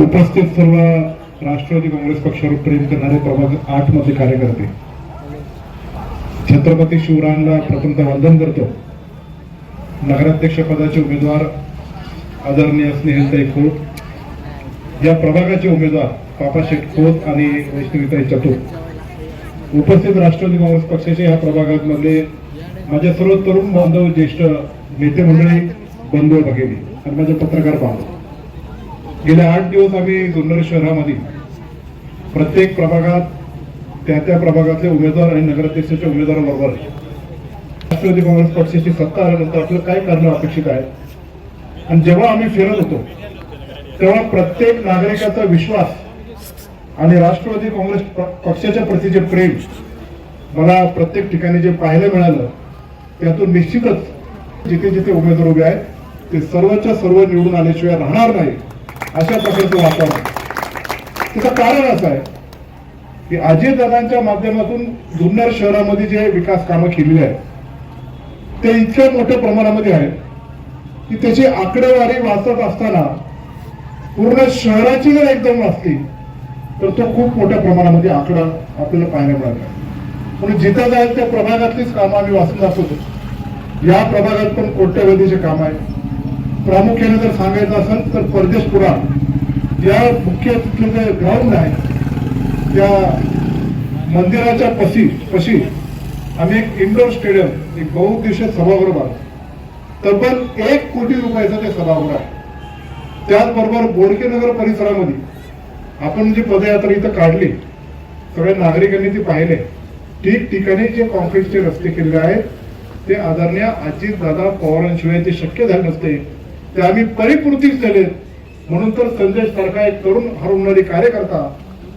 उपस्थित सर्व राष्ट्रवादी काँग्रेस पक्षावर प्रेम करणारे प्रभाग आठमध्ये कार्यकर्ते छत्रपती शिवरायांना प्रथमतः वंदन करतो. नगराध्यक्ष पदाचे उमेदवार आदरणीय स्नेहलताई खोत. या प्रभागाचे उमेदवार पापा शेठ खोत आणि वैष्णवीताई चतुर. उपस्थित राष्ट्रवादी काँग्रेस पक्षाचे या प्रभागामध्ये माझ्या सर्व तरुण बांधव ज्येष्ठ नेते मंडळी बंधू भगिनी आणि माझे पत्रकार बांधव. गेले आठ दिवस आम्ही जुन्नर शहरामध्ये प्रत्येक प्रभागात त्या त्या प्रभागातले उमेदवार आणि नगराध्यक्षाच्या उमेदवाराबरोबर राष्ट्रवादी काँग्रेस पक्षाची सत्ता आल्यानंतर आपलं काय करणं अपेक्षित आहे? आणि जेव्हा आम्ही फिरत होतो तेव्हा प्रत्येक नागरिकाचा विश्वास आणि राष्ट्रवादी काँग्रेस पक्षाच्या प्रतीचे प्रेम मला प्रत्येक ठिकाणी जे पाहायला मिळालं त्यातून निश्चितच जिथे जिथे उमेदवार उभे आहेत ते सर्वच्या सर्व निवडून आल्याशिवाय राहणार नाही अशा प्रकारचं वातावरण. त्याचं कारण असं आहे की अजितदादांच्या माध्यमातून जुन्नर शहरामध्ये जे विकास कामं केलेली आहेत ते इतक्या मोठ्या प्रमाणामध्ये आहेत की त्याची आकडेवारी वाचत असताना पूर्ण शहराची जर एकदम वाचली तर तो खूप मोठ्या प्रमाणामध्ये आकडा आपल्याला पाहायला मिळाला. म्हणून जिथं जाईल त्या प्रभागातलीच कामं आम्ही वाचून दाखवतो. या प्रभागात पण कोट्यवधीचे काम आहे प्रामुख्याने जर सांगायचं असेल तर परदेश पुराण या मुख्य तिथलं जे ग्राउंड आहे त्या मंदिराच्या पशी पशी आम्ही एक इंडोर स्टेडियम एक बहुउद्देशीय सभागृह तब्बल एक कोटी रुपयाचं ते सभागृह आहे. त्याचबरोबर बोडकेनगर परिसरामध्ये आपण जी पदयात्रा इथं काढली सगळ्या नागरिकांनी ती पाहिले. ठिकठिकाणी जे कॉन्क्रीटचे रस्ते केलेले आहेत ते आदरणीय अजितदादा पवारांशिवाय ते शक्य झाले नसते. ते आम्ही परिपूर्तीच केले. म्हणून तर संजय सारखा एक तरुण हरवणारी कार्यकर्ता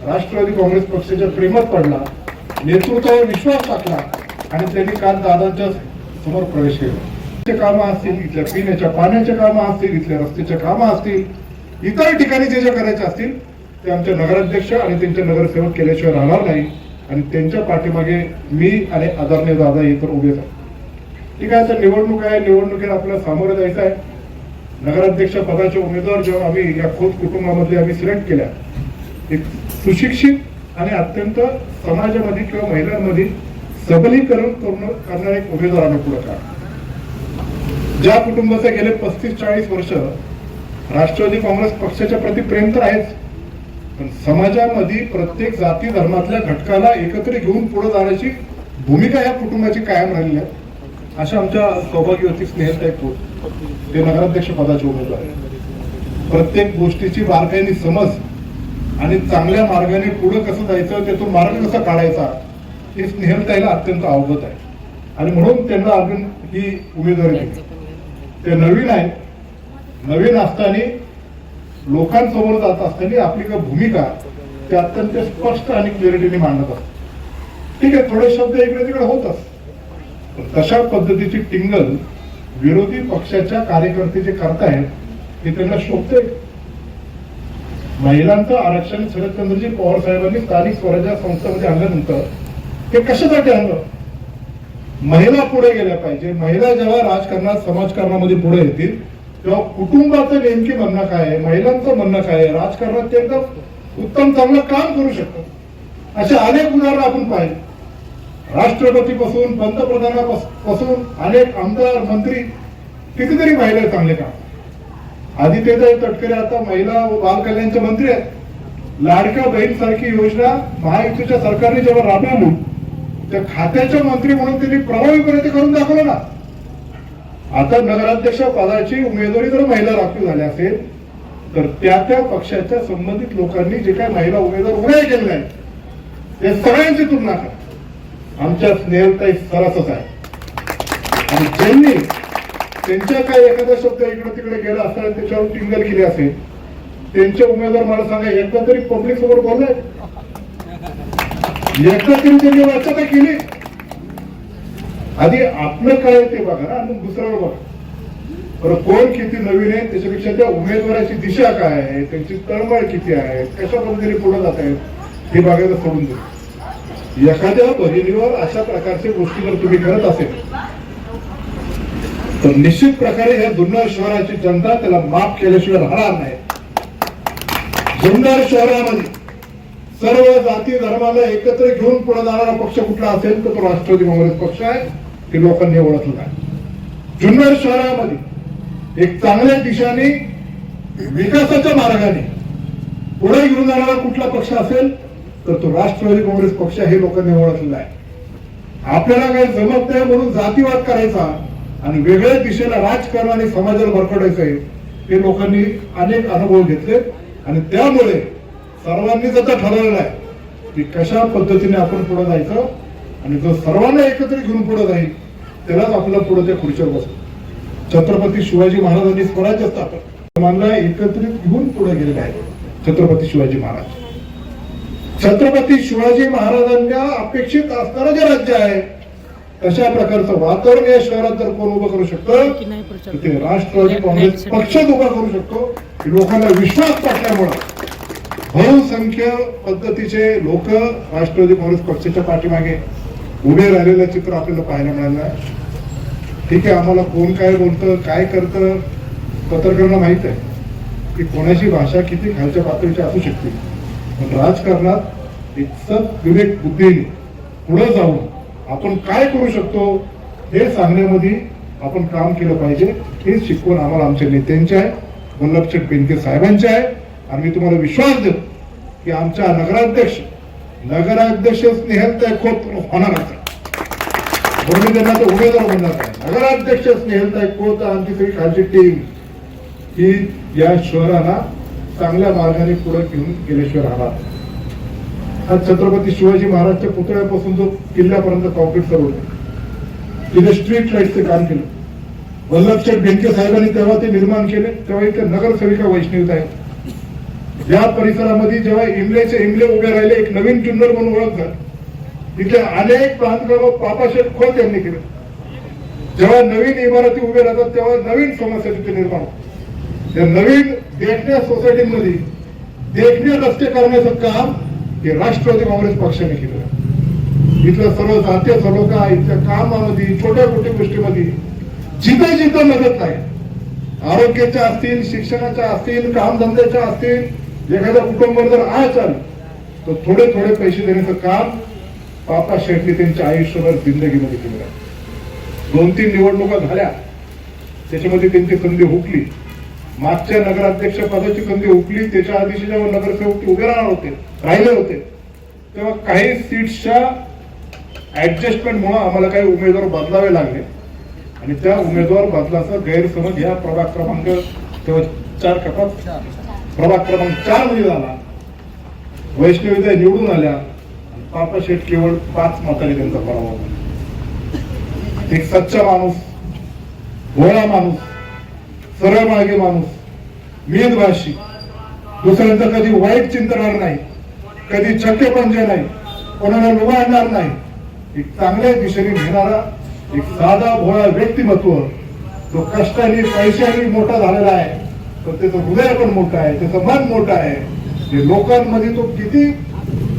राष्ट्रवादी काँग्रेस पक्षाच्या प्रेमात पडला नेतृत्वावर विश्वास टाकला आणि त्यांनी काल दादांच्या समोर प्रवेश केला. कामं असतील इथल्या पिण्याच्या पाण्याच्या कामं असतील इथल्या रस्त्याच्या कामं असतील इतर ठिकाणी जे जे करायचे असतील ते आमचे नगराध्यक्ष आणि त्यांचे नगरसेवक केल्याशिवाय राहणार नाही. आणि त्यांच्या पाठीमागे मी आणि आदरणीय दादा हे तर उभेच आहे ठीक आहे तर निवडणूक आहे निवडणुकीला आपल्याला सामोरं जायचं आहे. नगराध्यक्ष पदाचे उमेदवार जेव्हा आम्ही या खोत कुटुंबामध्ये आम्ही सिलेक्ट केल्या एक सुशिक्षित आणि अत्यंत समाजामध्ये किंवा महिलांमध्ये सबलीकरण करून करणारे एक उमेदवार आम्ही पुढे काढ ज्या कुटुंबाचे गेले पस्तीस चाळीस वर्ष राष्ट्रवादी काँग्रेस पक्षाच्या प्रति प्रेम तर आहेच पण समाजामध्ये प्रत्येक जाती धर्मातल्या घटकाला एकत्र घेऊन पुढे जाण्याची भूमिका या कुटुंबाची कायम राहिली आहे. अशा आमच्या सौभाग्यवती स्नेहता खोत. ते नगराध्यक्ष पदाचे उमेदवार प्रत्येक गोष्टीची बारकाईने समज आणि चांगल्या मार्गाने पुढे कसं जायचं त्यातून मार्ग कसा काढायचा हे स्नेहलताईला अत्यंत अवगत आहे. आणि म्हणून त्यांना अजून ही उमेदवारी दिली. ते नवीन आहे नवीन असताना लोकांसमोर जात असताना आपली काय भूमिका ते अत्यंत स्पष्ट आणि क्लिअरिटीने मांडत असतात. ठीक आहे थोडे शब्द इकडे तिकडे होत असतात. तशा पद्धतीची टिंगल विरोधी पक्षाच्या कार्यकर्ते जे करतायत हे त्यांना शोभते महिलांचं आरक्षण शरदचंद्रजी पवार साहेबांनी स्थानिक स्वराज्य संस्थांमध्ये आणल्यानंतर ते कशासाठी आणलं? महिला पुढे गेल्या पाहिजे. महिला जेव्हा राजकारणात समाजकारणामध्ये पुढे येतील तेव्हा कुटुंबाचं नेमकी म्हणणं काय आहे? महिलांचं म्हणणं काय आहे? राजकारणात ते एकदम उत्तम चांगलं काम करू शकतात. असे अनेक उदाहरणं आपण पाहिजे राष्ट्रपतीपासून पंतप्रधानापासून अनेक आमदार मंत्री कितीतरी महिला चांगले काम आदित्यताई तटकरे आता महिला व बाल कल्याणचे मंत्री आहेत. लाडक्या बहीण सारखी योजना महायुतीच्या सरकारने जेव्हा राबवली त्या खात्याच्या मंत्री म्हणून त्यांनी प्रभावीपणे ते करून दाखवलं ना. आता नगराध्यक्ष पदाची उमेदवारी जर महिला राखीव झाल्या असेल तर त्या त्या पक्षाच्या संबंधित लोकांनी जे काही महिला उमेदवार उभ्या केलेल्या आहेत त्या सगळ्यांची तुलना करा. आमच्या स्नेहलताई सरसच आहे. आणि ज्यांनी त्यांच्या काय एखादा शब्द इकडे तिकडे गेला असेल त्याच्यावर टिंगल केली असेल त्यांचे उमेदवार मला सांगा एकदा तरी पब्लिक समोर बोललाय एकदा तरी त्यांनी वाचता केली? आधी आपलं काय ते बघा ना आणि दुसऱ्यावर बघा. बरं कोण किती नवीन आहे त्याच्यापेक्षा त्या उमेदवाराची दिशा काय आहे त्यांची तळमळ किती आहे कशा पद्धतीने पुढे जात आहेत हे बघायला सोडून देऊ एखाद्या बहिणीवर अशा प्रकारच्या गोष्टी जर तुम्ही करत असेल तर निश्चित प्रकारे या जुन्नर शहराची जनता त्याला माफ केल्याशिवाय राहणार नाही. जुन्नर शहरामध्ये सर्व जाती धर्माला एकत्र घेऊन पुढे जाणारा पक्ष कुठला असेल तर तो राष्ट्रवादी काँग्रेस पक्ष आहे. हे लोकांनी ओळखलं आहे. जुन्नर शहरामध्ये एक चांगल्या दिशाने विकासाच्या मार्गाने पुढे घेऊन जाणारा कुठला पक्ष असेल तर तो राष्ट्रवादी काँग्रेस पक्ष हे लोकांनी ओळखलेला आहे. आपल्याला काही जमत नाही म्हणून जातीवाद करायचा आणि वेगळ्या दिशेला राजकारण आणि समाजाला भरकटायचं आहे हे लोकांनी अनेक अनुभव घेतले आणि त्यामुळे सर्वांनीच आता ठरवलेलं आहे की कशा पद्धतीने आपण पुढे जायचं आणि जो सर्वांना एकत्र घेऊन पुढे जाईल त्यालाच आपल्याला पुढे त्या खुर्चीवर बसतो छत्रपती शिवाजी महाराजांनी स्वराज्य स्थापन सर्वांना एकत्रित घेऊन पुढे गेलेले आहेत. छत्रपती शिवाजी महाराज. छत्रपती शिवाजी महाराजांना अपेक्षित असणारं जे राज्य आहे तशा प्रकारचं वातावरण या शहरात जर कोण उभं करू शकतं ते राष्ट्रवादी काँग्रेस पक्षच उभा करू शकतो. लोकांना विश्वास टाकल्यामुळं बहुसंख्य पद्धतीचे लोक राष्ट्रवादी काँग्रेस पक्षाच्या पाठीमागे उभे राहिलेलं चित्र आपल्याला पाहायला मिळालं. ठीक आहे आम्हाला कोण काय बोलतं काय करतं पत्रकारांना माहीत आहे की कोणाची भाषा किती खालच्या पातळीची असू शकते. पण राजकारणात एक सत विवेक बुद्धीने पुढे जाऊन आपण काय करू शकतो हे सांगण्यामध्ये आपण काम केलं पाहिजे. हे शिकवण आम्हाला आमच्या नेत्यांचे आहे वल्लभचंद बेनके साहेबांचे आहे. आणि मी तुम्हाला विश्वास देतो की आमच्या नगराध्यक्ष नगराध्यक्ष स्नेहलताई खोत होणारच म्हणून त्यांना तो उमेदवार म्हणणार नाही नगराध्यक्ष स्नेहलताई खोत आमची सगळी खालची टीम ही या शहराला चांगल्या मार्गाने पुढे घेऊन गेल्याशिवाय राहणार आज छत्रपती शिवाजी महाराजच्या पुतळ्यापासून जो किल्ल्यापर्यंत कॉन्क्रीट सरवलं तिथे स्ट्रीट लाईटचं काम केलं. वल्लभशेठ बेनके साहेबांनी तेव्हा ते निर्माण केले तेव्हा इथे नगरसेविका वैष्णवीत आहेत. या परिसरामध्ये जेव्हा इमलेचे इमले उभे राहिले एक नवीन किन्नर म्हणून ओळख तिथे अनेक बांधकाम पापाशेठ खोत यांनी केले. जेव्हा नवीन इमारती उभे राहतात तेव्हा नवीन समस्या तिथे निर्माण होतात. त्या नवीन देखण्या सोसायटीमध्ये देखणे रस्ते करण्याचं काम हे राष्ट्रवादी काँग्रेस पक्षाने केलं. इथलं सर्व जातीय सलोखा इथल्या कामामध्ये छोट्या मोठ्या गोष्टीमध्ये जिथं जिथं मदत आहे. आरोग्याच्या असतील शिक्षणाच्या असतील कामधंद्याच्या असतील एखाद्या कुटुंबावर जर आचार तर थोडे थोडे पैसे देण्याचं काम पापा शेट्टी त्यांच्या आयुष्यभर जिंदगीमध्ये केलं. दोन तीन निवडणुका झाल्या. त्याच्यामध्ये त्यांची संधी हुकली. मागच्या नगराध्यक्ष पदाची कंदी उकली त्याच्या आधीचे जेव्हा नगरसेवक उभे राहणार होते राहिले होते तेव्हा काही सीट्सच्या ऍडजस्टमेंटमुळे आम्हाला काही उमेदवार बदलावे लागले. आणि त्या उमेदवार बदलाचा गैरसमज या प्रभाग क्रमांक तेव्हा चार कपात प्रभाग क्रमांक चारमध्ये झाला. वैष्णवीताई निवडून आल्या. पापा शेठ केवळ पाच मताने त्यांचा पराभव झाला एक सच्चा माणूस भोळा माणूस सरळ मागे माणूस मितभाषी दुसऱ्यांचं कधी वाईट चिंतणार नाही कधी चक्के पंजे नाही कोणाला लुबाडणार नाही. एक चांगल्या दिशेने घेणारा एक साधा भोळा व्यक्तिमत्व जो कष्टाने पैशाने मोठा झालेला आहे तर त्याचं हृदय पण मोठं आहे त्याचं मन मोठं आहे. ते लोकांमध्ये तो किती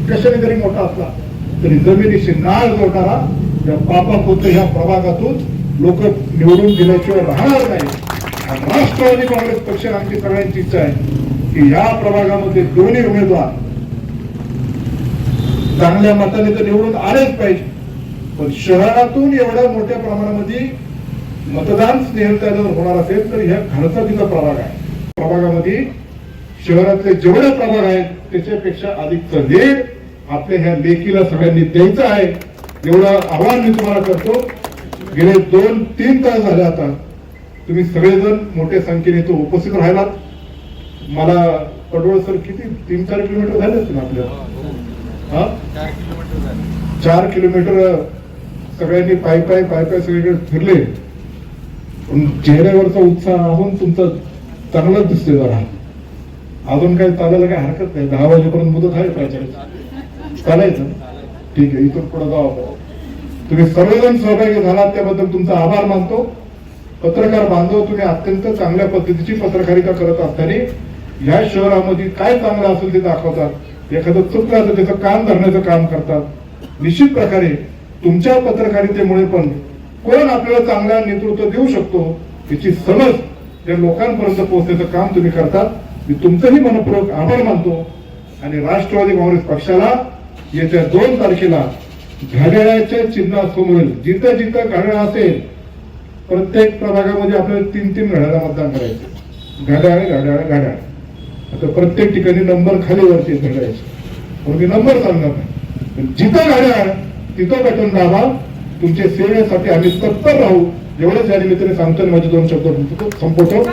कशाने जरी मोठा असला तरी जमिनीशी नाळ जोडणारा या पापा पुत्र ह्या प्रभागातून लोक निवडून दिल्याशिवाय राहणार नाही. राष्ट्रवादी काँग्रेस पक्ष आमची सगळ्यांची इच्छा आहे की या प्रभागामध्ये दोन्ही उमेदवार चांगल्या मताने तर निवडून आलेच पाहिजे. पण शहरातून एवढ्या मोठ्या प्रमाणामध्ये मतदान जर होणार असेल तर ह्या घरचा तिचा प्रभाग आहे. प्रभागामध्ये शहरातले जेवढे प्रभाग आहेत त्याच्यापेक्षा अधिकच वेळ आपल्या ह्या लेखीला सगळ्यांनी द्यायचं आहे. एवढं आव्हान मी तुम्हाला करतो. गेले दोन तीन तास झाले आता. तुम्ही सगळेजण मोठ्या संख्येने तो उपस्थित राहिलात. मला पडवळ सर किती? तीन चार किलोमीटर झाले असतील आपल्या. हा? चार किलोमीटर सगळ्यांनी पाय पाय पाय पाय सगळीकडे फिरले. पण चेहऱ्यावरचा उत्साह अजून तुमचा चांगलाच दिसते जरा. अजून काय चालायला काही हरकत नाही. दहा वाजेपर्यंत मुदत आहे पाहिजे. चालायचं. ठीक आहे इथून पुढे जाऊ तुम्ही सर्वजण सहभागी झालात त्याबद्दल तुमचा आभार मानतो. पत्रकार बांधव तुम्ही अत्यंत चांगल्या पद्धतीची पत्रकारिता करत असताना या शहरामध्ये काय चांगलं असेल ते दाखवतात. एखादं चुकलं असेल त्याचं काम धरण्याचं काम करतात. निश्चित प्रकारे तुमच्या पत्रकारितेमुळे पण कोण आपल्याला चांगला नेतृत्व देऊ शकतो याची समज या लोकांपर्यंत पोहोचण्याचं काम तुम्ही करतात. मी तुमचंही मनपूर्वक आभार मानतो आणि राष्ट्रवादी काँग्रेस पक्षाला येत्या दोन तारखेला घड्याळाच्या चिन्हासमोरील जिथं जिथं घड्याळ असेल प्रत्येक प्रभागामध्ये आपल्याला तीन तीन घड्याळा मतदान करायचं. घड्याळ घड्याळ घड्याळ. आता प्रत्येक ठिकाणी नंबर खाली वरती घडायचे मग मी नंबर सांगणार नाही. पण जिथं घड्याळ तिथं बटन दाबा. तुमच्या सेवेसाठी आम्ही तत्पर राहू. एवढंच या निमित्ताने सांगतो माझे दोन शब्द संपवतो.